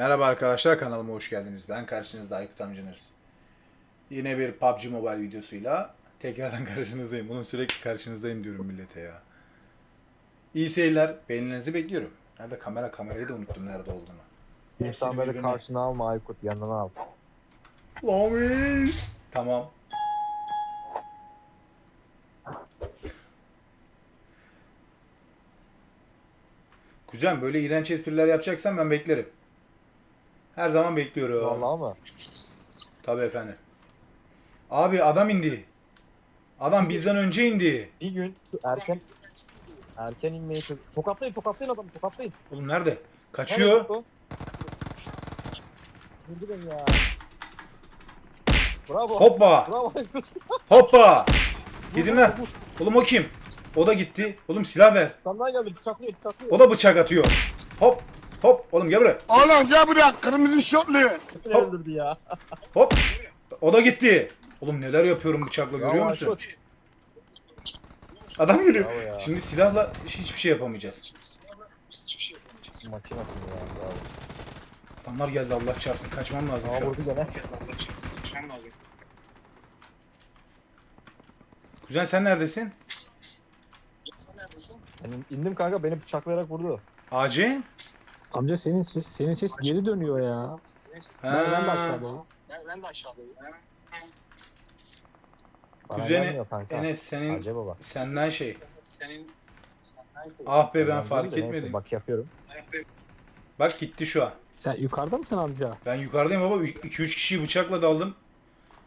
Merhaba arkadaşlar kanalıma hoş geldiniz. Ben karşınızda Aykut amcanız. Yine bir PUBG Mobile videosuyla tekrardan karşınızdayım. Oğlum sürekli karşınızdayım diyorum millete ya. İyi seyirler. Beğenilerinizi bekliyorum. Nerede kamera? Kamerayı da unuttum nerede olduğunu. Hepsini İnsanları birbirine- karşına alma Aykut yanına al. Lamis. Tamam. Kuzen böyle iğrenç espriler yapacaksan ben beklerim. Her zaman bekliyorum. Vallahi mı? Tabii efendim. Abi adam indi. Adam bizden önce indi. Bir gün erken erken inmeyi çok tokatlayın tokatlayın adamı tokatlayın. Oğlum nerede? Kaçıyor. Nerede o? Vurdu beni ya. Bravo. Hoppa. Bravo. Hoppa. Gidin lan. Oğlum o kim? O da gitti. Oğlum silah ver. Senden geldi bıçaklıyor bıçaklıyor. O da bıçak atıyor. Hop. Hop. Oğlum gel buraya. Oğlum gel buraya kırmızı şortlu. Öldürdü ya. Hop. O da gitti. Oğlum neler yapıyorum bıçakla görüyor musun? Aykut. Adam geliyor. Bravo ya. Şimdi silahla hiçbir şey yapamayacağız. Makinasın ya. Bravo. Adamlar geldi Allah çarpsın. Kaçmam lazım Aa şu an. vurdu gene. Kuzen sen neredesin? Ben indim kanka beni bıçaklayarak vurdu. AC? Amca senin ses, senin ses geri dönüyor ya. Ben, ben de aşağıdayım. Bana Kuzeni gelmiyor kanka. Enes senin Hacı baba. senden şey. Ah be ben Ondan fark değil de neyse, etmedim. Bak yapıyorum. Bak gitti şu an. Sen yukarıda mısın amca? Ben yukarıdayım baba. 2-3 kişiyi bıçakla daldım.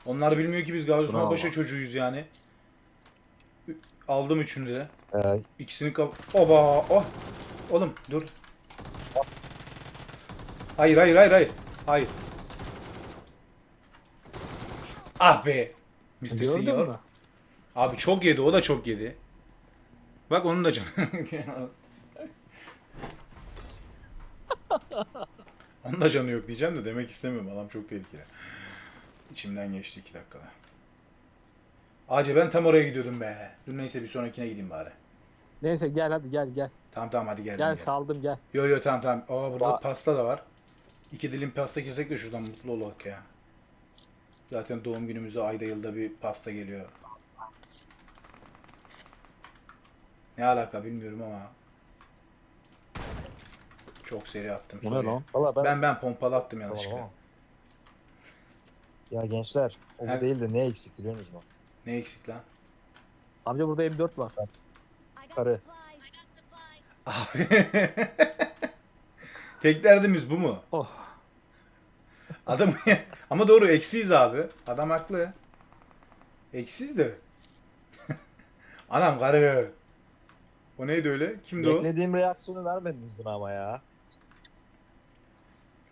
Onlar bilmiyor ki biz Gazi Osman Bravo. Paşa çocuğuyuz yani. Ü- Aldım üçünü de. Ee, İkisini kap... Oba! Oh! Oğlum dur. Hayır hayır hayır hayır. Hayır. Ah be. Mr. Gördün Senior. mü? Abi çok yedi. O da çok yedi. Bak onun da canı. onun da canı yok diyeceğim de demek istemiyorum. Adam çok tehlikeli. İçimden geçti iki dakikada. Acı ben tam oraya gidiyordum be. Dur neyse bir sonrakine gideyim bari. Neyse gel hadi gel gel. Tamam tamam hadi geldim. Gel gel. saldım gel. Yo yo tamam tamam. Aa burada Ba- pasta da var. İki dilim pasta kesek de şuradan mutlu olalım ya. Zaten doğum günümüze ayda yılda bir pasta geliyor. Ne alaka bilmiyorum ama. Çok seri attım. Bu ne lan? Valla ben... Ben ben pompalı attım yanlışlıkla. tamam. Ya gençler o He. bu değil de ne eksik biliyor musunuz mu? Ne eksik lan? Amca burada M4 var. Karı. Abi. Tek derdimiz bu mu? Oh. Adam ama doğru eksiyiz abi. Adam haklı. Eksiyiz de. Anam karı. O neydi öyle? Kimdi o? Beklediğim reaksiyonu vermediniz buna ama ya.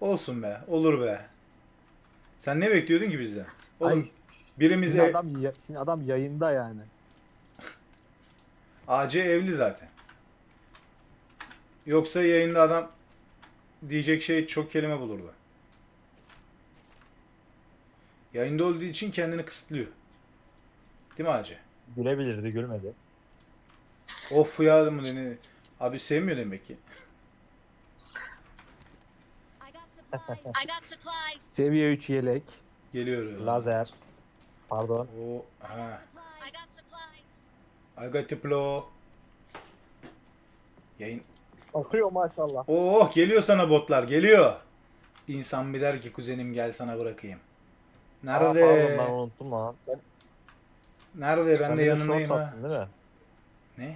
Olsun be. Olur be. Sen ne bekliyordun ki bizden? Oğlum Ay, birimiz Şimdi ev- adam, ya- şimdi adam yayında yani. AC evli zaten. Yoksa yayında adam diyecek şey çok kelime bulurdu. Yayında olduğu için kendini kısıtlıyor. Değil mi AC? Gülebilirdi gülmedi. Of ya mı ne? Abi sevmiyor demek ki. Seviye 3 yelek. Geliyor. Lazer. Pardon. O ha. I got supplies. I got the blow. Yayın. Okuyor maşallah. Oh geliyor sana botlar geliyor. İnsan bir der ki kuzenim gel sana bırakayım. Aa, pardon Nerede? ben unuttum lan. Sen, Nerede? Ben sen de bir yanındayım short ha. attın değil mi? Ne?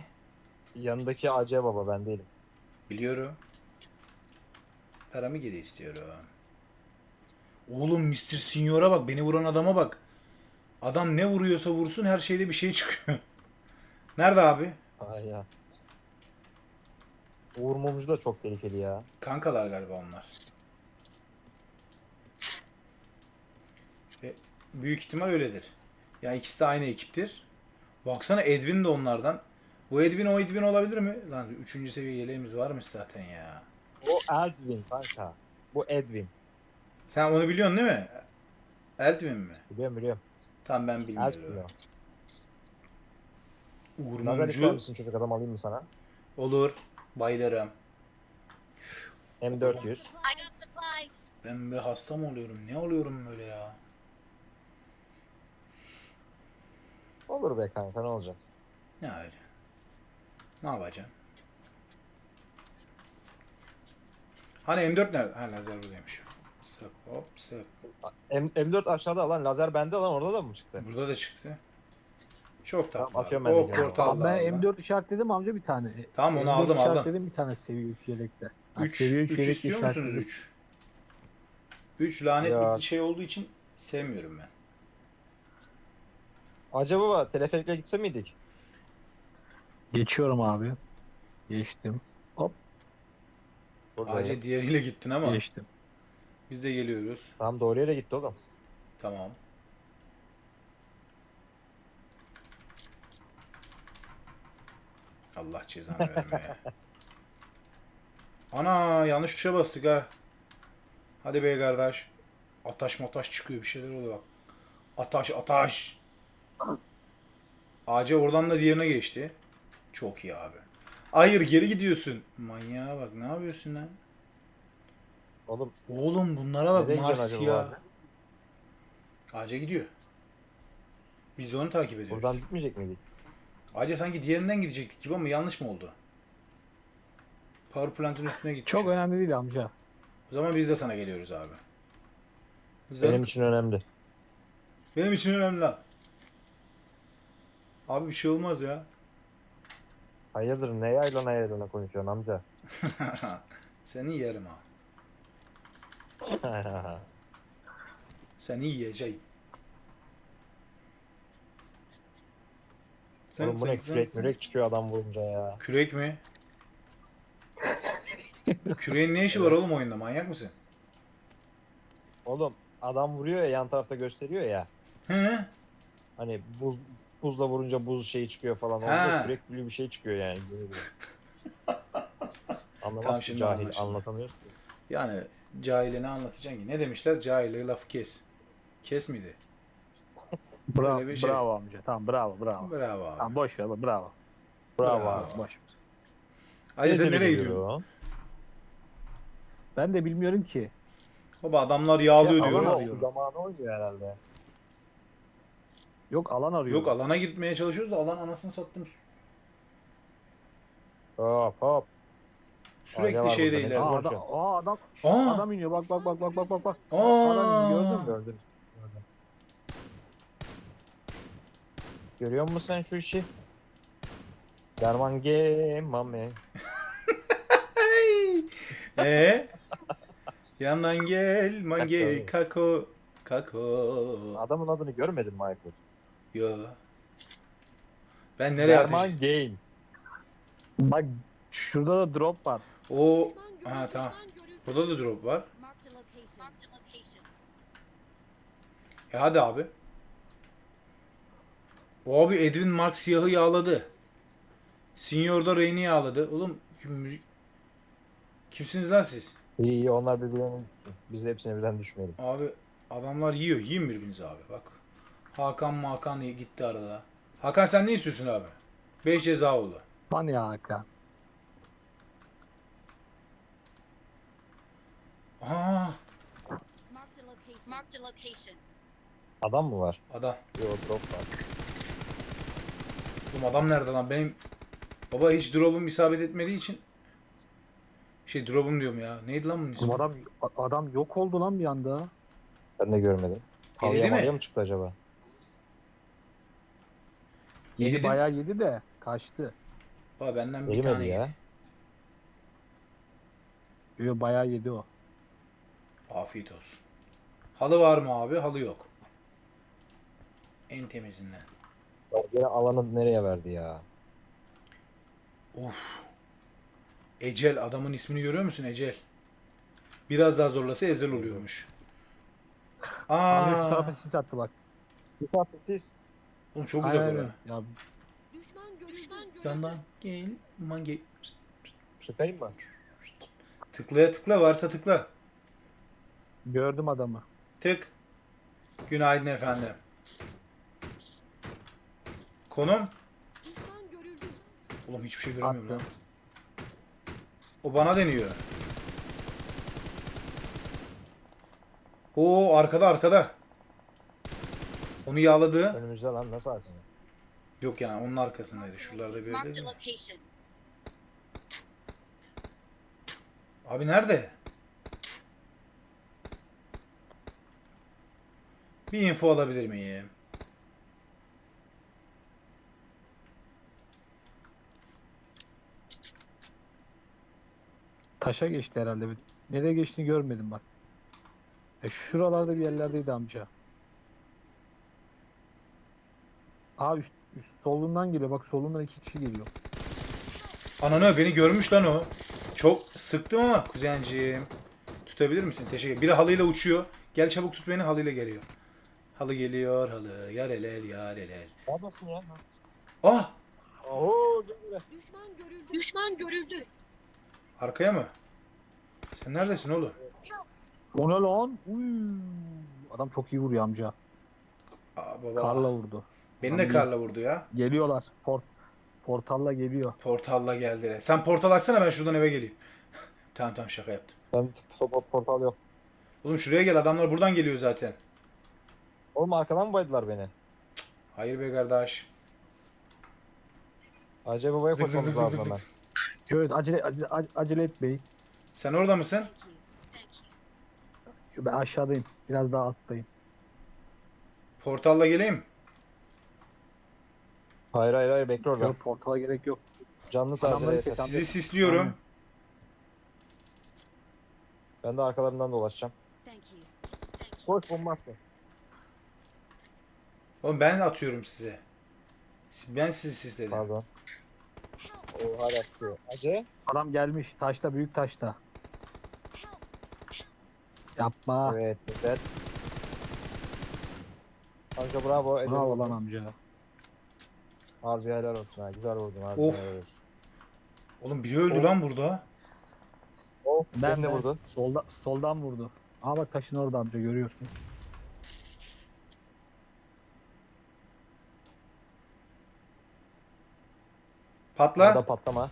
Yanındaki AC baba ben değilim. Biliyorum. Paramı geri istiyorum. Oğlum Mr. Senior'a bak. Beni vuran adama bak. Adam ne vuruyorsa vursun her şeyde bir şey çıkıyor. Nerede abi? Ay ya. Uğur Mumcu da çok tehlikeli ya. Kankalar galiba onlar. Büyük ihtimal öyledir. Ya ikisi de aynı ekiptir. Baksana Edwin de onlardan. Bu Edwin o Edwin olabilir mi? Lan 3. seviye yeleğimiz varmış zaten ya. O Edwin kanka. Bu Edwin. Sen onu biliyorsun değil mi? Edwin mi? Biliyorum biliyorum. Tamam ben Edwin bilmiyorum. o. Uğur Mumcu misin çocuk adam alayım mı sana? olur. Bayılırım. M400. I got supplies. Ben bir hasta mı oluyorum? Ne oluyorum böyle ya? Olur be kanka ne olacak? Ne öyle? Ne yapacağım? Hani M4 nerede? Ha lazer buradaymış. Sık hop sık. M M4 aşağıda lan lazer bende lan orada da mı çıktı? Burada da çıktı. Çok tatlı. Tamam, atıyorum abi. ben de O gene. portal Abi ben M4 işaretledim amca bir tane. Tamam, onu M4 aldım, aldım. işaretledim bir tane seviye 3 yelekte. Ha, 3 seviye 3 yelek istiyor musunuz işaretledim. 3? 3 lanet Ya. bir şey olduğu için sevmiyorum ben. Acaba baba teleferikle gitse miydik? Geçiyorum abi. Geçtim. Hop Buradayım. Acil diğeriyle gittin ama geçtim. biz de geliyoruz. Tamam doğru yere gitti oğlum. Tamam. Allah cezanı vermeye. Ana yanlış tuşa bastık ha. Hadi be kardeş. Ataş mataş çıkıyor bir şeyler oluyor bak. Ataş ataş. Ağaca oradan da diğerine geçti. Çok iyi abi. Hayır geri gidiyorsun. Manyağa bak ne yapıyorsun lan? Oğlum Oğlum bunlara bak Nereye gidiyorsun Mars acaba ya. abi? Ağaca gidiyor. Biz de onu takip ediyoruz. buradan gitmeyecek miydik? Ağaca sanki diğerinden gidecektik gibi ama yanlış mı oldu? Power plant'ın üstüne gitmiş. Çok önemli değil amca. O zaman biz de sana geliyoruz abi. Benim Benim, için önemli. için önemli lan. Abi bir şey olmaz ya. Hayırdır ne yayla ne yaylana konuşuyorsun amca? Seni yerim ha. Seni yiyeceğim. Sen- Oğlum bu sen- ne sen- kürek sen- mürek çıkıyor adam vurunca ya. Kürek mi? Küreğin ne işi var oğlum oyunda? Manyak mısın? Oğlum adam vuruyor ya yan tarafta gösteriyor ya. He? Hani buz buzla vurunca buz şeyi çıkıyor falan. Orada kürek gibi bir şey çıkıyor yani. Anlamaz Tamam, ki cahil anlatamıyor. Yani cahile ne anlatacaksın ki? Ne demişler? Cahile lafı kes. Kes miydi? Bravo, bir şey. bravo amca. Tamam bravo bravo. Bravo abi. Tamam boş ver bravo. Bravo Bravo. abi. Boş. ver. Hacı sen nereye gidiyorsun? Ben de bilmiyorum ki. Baba adamlar yağlıyor Ya, diyoruz. zamanı oynuyor herhalde. Yok alan arıyorum. Yok alana gitmeye çalışıyoruz da alan anasını sattım. Hop hop. Sürekli Aile var şey burada, değil. ne Aa, adam, aa, adam, Aa! adam iniyor. Bak bak bak bak bak bak bak. Aa! Adam iniyor, gördün mü? Gördüm. Gördüm. Görüyor musun sen şu işi? Derman ge mame. Ee? Yandan gel mange Kako. kako. Adamın adını görmedin mi Michael? Yo. Ben nereye Derman ateş? Game. Bak şurada da drop var. O ha tamam. Burada da drop var. E hadi abi. O abi Edwin Mark siyahı yağladı. Senior da Rain'i yağladı. Oğlum kim müzik... Kimsiniz lan siz? İyi iyi onlar birbirlerine. Biz hepsine birden düşmeyelim. Abi adamlar yiyor. Yiyin birbirinizi abi bak. Hakan Makan gitti arada. Hakan sen ne istiyorsun abi? 5 ceza oldu. Lan ya Hakan. Aa Marked a location. Marked a location. Adam mı var? adam. Yok drop var. Oğlum adam nerede lan? Benim baba hiç drop'um isabet etmediği için şey drop'um diyorum ya. Neydi lan bunun ismi? Oğlum adam adam yok oldu lan bir anda. Ben de görmedim. Değil mi? mı çıktı acaba? Yedi bayağı yedi de kaçtı. Baba benden bir tane ya. yedi. Yo bayağı yedi o. Afiyet olsun. Halı var mı abi? Halı yok. En temizinden. Ya Gene alanı nereye verdi ya? Of. Ecel adamın ismini görüyor musun Ecel? Biraz daha zorlasa Ezel oluyormuş. Amca şu Aa, tarafa sis attı bak. Bir saatte siz. Oğlum çok güzel Aynen bura. öyle. Ya Düşman görüldü. Yandan gel, mange. Sıkayım mı? Tıklaya tıkla varsa tıkla. gördüm adamı. Tık. Günaydın efendim. Konum? Düşman görüldü. Oğlum hiçbir şey göremiyorum lan. O bana deniyor. Oo arkada arkada. Onu yağladı. Önümüzde lan nasıl açsın? Yok yani onun arkasındaydı. Şuralarda bir yerde. Abi nerede? Bir info alabilir miyim? Taşa geçti herhalde. Nereye geçtiğini görmedim bak. E şuralarda bir yerlerdeydi amca. Aa üst, üst solundan geliyor. Bak solundan iki kişi geliyor. Ananı beni görmüş lan o. Çok sıktım ama kuzenciğim. Tutabilir misin? Teşekkür ederim. Biri halıyla uçuyor. Gel çabuk tut beni halıyla geliyor. Halı geliyor halı. Yar elel yar elel. Neredesin ya? Ah! Oo gel buraya. Düşman görüldü. Düşman görüldü. Arkaya mı? Sen neredesin oğlum? O ne lan? Uy. Adam çok iyi vuruyor amca. Aa, baba. Karla vurdu. Beni de karla vurdu ya. Geliyorlar. Port portalla geliyor. Portalla geldiler. Sen portal açsana ben şuradan eve geleyim. tamam tamam şaka yaptım. Ben sopa portal yok. Oğlum şuraya gel adamlar buradan geliyor zaten. Oğlum arkadan mı baydılar beni? Hayır be kardeş. Acaba babaya Tık tık koşmamız tık tık lazım tık. hemen. Evet acele acele, acele etmeyin. Sen orada mısın? Ben aşağıdayım. Biraz daha alttayım. Portalla geleyim. Hayır hayır hayır bekle orada. Yok portala gerek yok. Canlı Adamları kes. et. Sizi sisliyorum. Ben de arkalarından dolaşacağım. Thank you. Koş bomba. Oğlum ben atıyorum size. Ben sizi sisledim. Pardon. Oha attı. Acı. Adam gelmiş. Taşta büyük taşta. Yapma. Evet güzel. Kanka bravo. Bravo lan amca. Harbi helal olsun ha. Güzel vurdun harbi Of. helal olsun. Oğlum biri öldü lan burada. Of. Ben de de vurdu. Solda, soldan vurdu. Aa bak taşın orada amca görüyorsun. Patla. Orada patlama.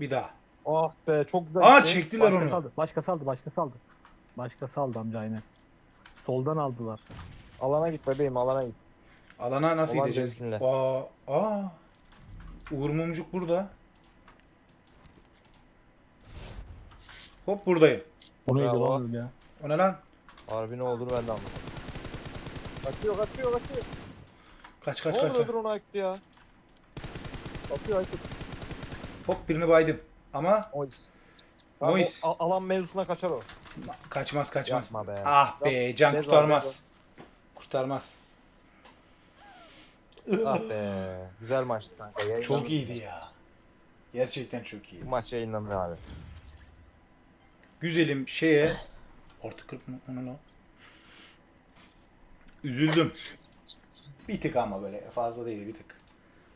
Bir daha. Oh be çok güzel. Aa gitti. çektiler Başka onu. saldı, başka saldı, başka saldı. Başka saldı amca aynen. Soldan aldılar. Alana git bebeğim alana git. Alana nasıl Olan gideceğiz? zevkinle. Aa, aa. Uğur Mumcuk burada. Hop buradayım. O neydi Bravo. lan ya? O ne lan? Harbi ne olduğunu ben de anlamadım. Kaçıyor kaçıyor kaçıyor. Kaç kaç ne kaç. oldu kaç. öldür onu Aykut ya. Kaçıyor Aykut. Hop birini baydım. Ama Mois. Mois. Tamam, o al- alan mevzusuna kaçar o. kaçmaz kaçmaz. Yapma be. Ah be can Bez var, kurtarmaz. Ah be. Güzel maçtı kanka. Yayınlanır. Çok iyiydi ya. Gerçekten çok iyi. Bu maç yayınlanır abi. Güzelim şeye Orta 40 mı? Onu ne? Üzüldüm. Bir tık ama böyle fazla değil bir tık.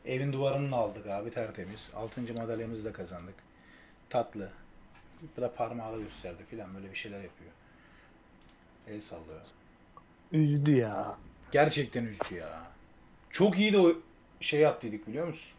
Evin duvarını aldık abi tertemiz. Altıncı madalyamızı da kazandık. Tatlı. Bu da parmağıyla gösterdi filan böyle bir şeyler yapıyor. El sallıyor. Üzdü ya. Gerçekten üzdü ya. Çok iyi de o şey yaptıydık biliyor musun?